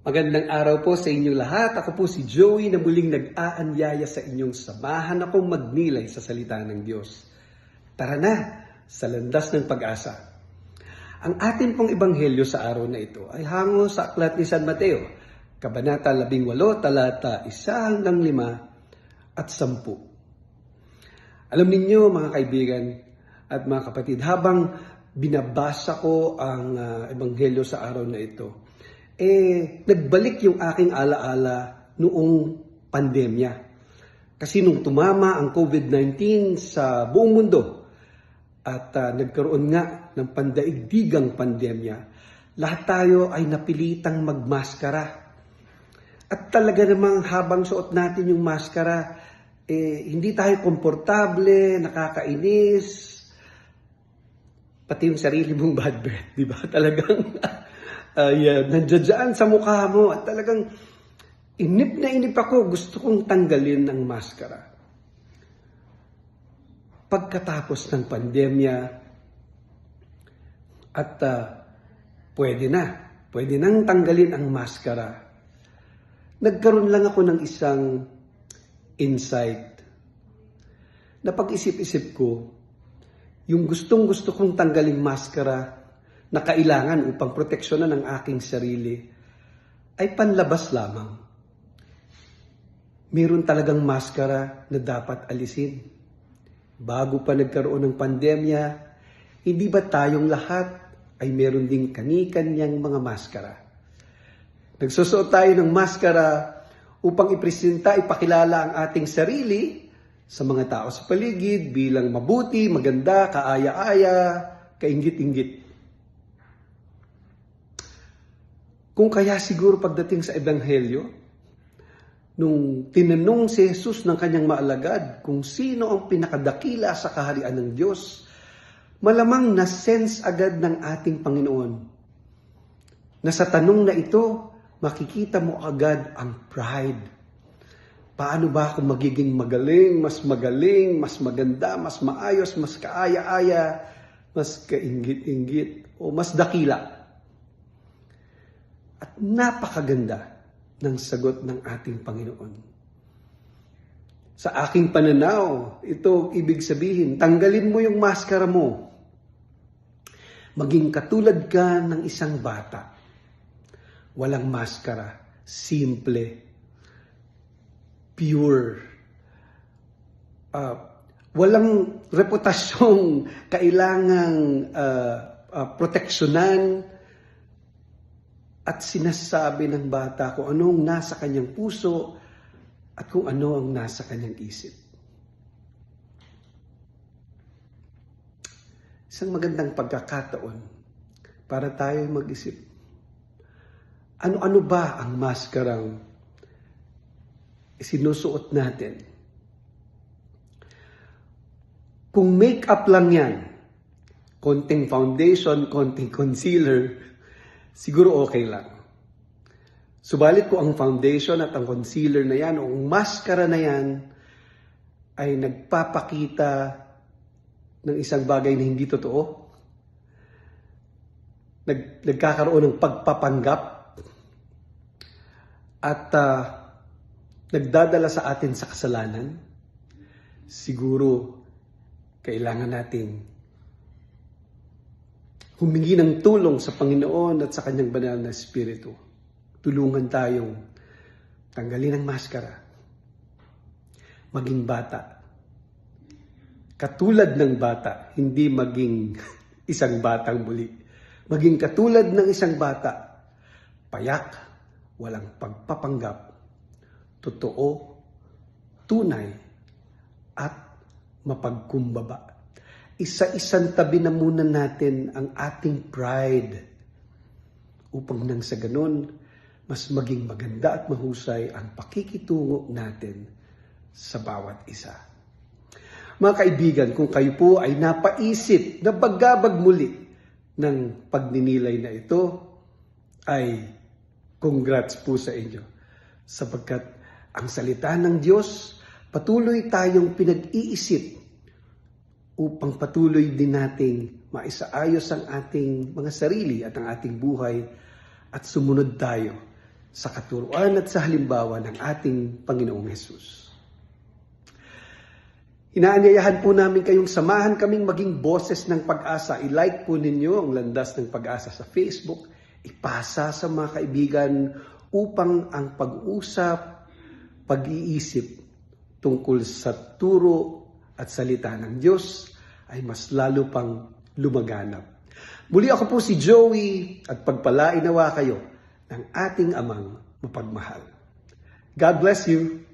Magandang araw po sa inyo lahat. Ako po si Joey na muling nag-aanyaya sa inyong samahan akong magnilay sa salita ng Diyos. Tara na sa landas ng pag-asa. Ang atin pong ebanghelyo sa araw na ito ay hango sa aklat ni San Mateo, Kabanata 18, talata 1 hanggang 5 at 10. Alam ninyo mga kaibigan at mga kapatid, habang binabasa ko ang ah, ebanghelyo sa araw na ito, eh, nagbalik yung aking alaala noong pandemya. Kasi nung tumama ang COVID-19 sa buong mundo at ah, nagkaroon nga ng pandaigdigang pandemya, lahat tayo ay napilitang magmaskara. At talaga namang habang suot natin yung maskara, eh, hindi tayo komportable, nakakainis, pati yung sarili mong bad breath, di ba? Talagang ay uh, nandiyan sa mukha mo at talagang inip na inip ako, gusto kong tanggalin ng maskara. Pagkatapos ng pandemya at uh, pwede na, pwede nang tanggalin ang maskara. Nagkaroon lang ako ng isang insight na pag-isip-isip ko, yung gustong gusto kong tanggaling maskara na kailangan upang proteksyonan ang aking sarili ay panlabas lamang. Meron talagang maskara na dapat alisin. Bago pa nagkaroon ng pandemya, hindi ba tayong lahat ay meron ding kani-kanyang mga maskara? Nagsusuot tayo ng maskara upang ipresenta, ipakilala ang ating sarili sa mga tao sa paligid bilang mabuti, maganda, kaaya-aya, kaingit-ingit. Kung kaya siguro pagdating sa Ebanghelyo, nung tinanong si Jesus ng kanyang maalagad kung sino ang pinakadakila sa kaharian ng Diyos, malamang na-sense agad ng ating Panginoon na sa tanong na ito, makikita mo agad ang pride. Paano ba ako magiging magaling, mas magaling, mas maganda, mas maayos, mas kaaya-aya, mas kaingit-ingit, o mas dakila? At napakaganda ng sagot ng ating Panginoon. Sa aking pananaw, ito ibig sabihin, tanggalin mo yung maskara mo. Maging katulad ka ng isang bata. Walang maskara, simple, pure, uh, walang reputasyong kailangang uh, uh, proteksyonan, at sinasabi ng bata kung ano ang nasa kanyang puso at kung ano ang nasa kanyang isip. Isang magandang pagkakataon para tayo mag-isip. Ano-ano ba ang maskarang sinusuot natin? Kung make-up lang yan, konting foundation, konting concealer, siguro okay lang. Subalit ko ang foundation at ang concealer na yan o ang mascara na yan ay nagpapakita ng isang bagay na hindi totoo. Nag, nagkakaroon ng pagpapanggap at uh, nagdadala sa atin sa kasalanan. Siguro kailangan nating humingi ng tulong sa Panginoon at sa kanyang banal na Espiritu. Tulungan tayong tanggalin ang maskara. Maging bata. Katulad ng bata, hindi maging isang batang muli. Maging katulad ng isang bata. Payak, walang pagpapanggap, totoo, tunay, at mapagkumbaba isa-isang tabi na muna natin ang ating pride upang nang sa ganun, mas maging maganda at mahusay ang pakikitungo natin sa bawat isa. Mga kaibigan, kung kayo po ay napaisip na bagabag muli ng pagninilay na ito, ay congrats po sa inyo. Sapagkat ang salita ng Diyos, patuloy tayong pinag-iisip upang patuloy din nating maisaayos ang ating mga sarili at ang ating buhay at sumunod tayo sa katuruan at sa halimbawa ng ating Panginoong Hesus. Inaanyayahan po namin kayong samahan kaming maging boses ng pag-asa. I-like po ninyo ang landas ng pag-asa sa Facebook. Ipasa sa mga kaibigan upang ang pag-usap, pag-iisip tungkol sa turo at salita ng Diyos ay mas lalo pang lumaganap. Muli ako po si Joey at pagpalainawa kayo ng ating amang mapagmahal. God bless you.